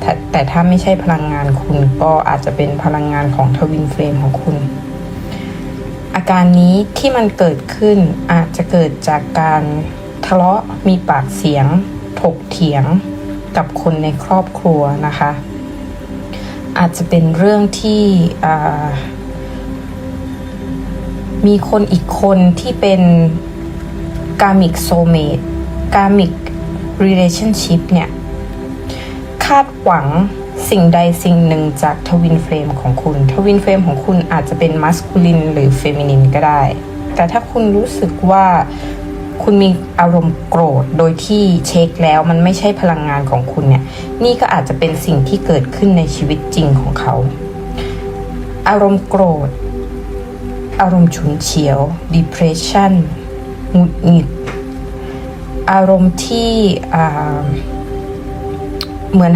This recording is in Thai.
แต่แต่ถ้าไม่ใช่พลังงานคุณก็อาจจะเป็นพลังงานของทวินเฟรมของคุณ อาการนี้ที่มันเกิดขึ้นอาจจะเกิดจากการทะเลาะมีปากเสียง ถกเถียงกับคนในครอบครัวนะคะ อาจจะเป็นเรื่องที่มีคนอีกคนที่เป็นกามิกโซเมตกามิก relationship เนี่ยาดหวังสิ่งใดสิ่งหนึ่งจากทวินเฟรมของคุณ ทวินเฟรมของคุณอาจจะเป็นมัสคูลินหรือเฟมินินก็ได้ แต่ถ้าคุณรู้สึกว่าคุณมีอารมณ์โกรธโดยที่เช็คแล้วมันไม่ใช่พลังงานของคุณเนี่ย นี่ก็อาจจะเป็นสิ่งที่เกิดขึ้นในชีวิตจริงของเขา อารมณ์โกรธ อารมณ์ฉุนเฉียว depression หงุดหงิด อารมณ์ที่ เหมือน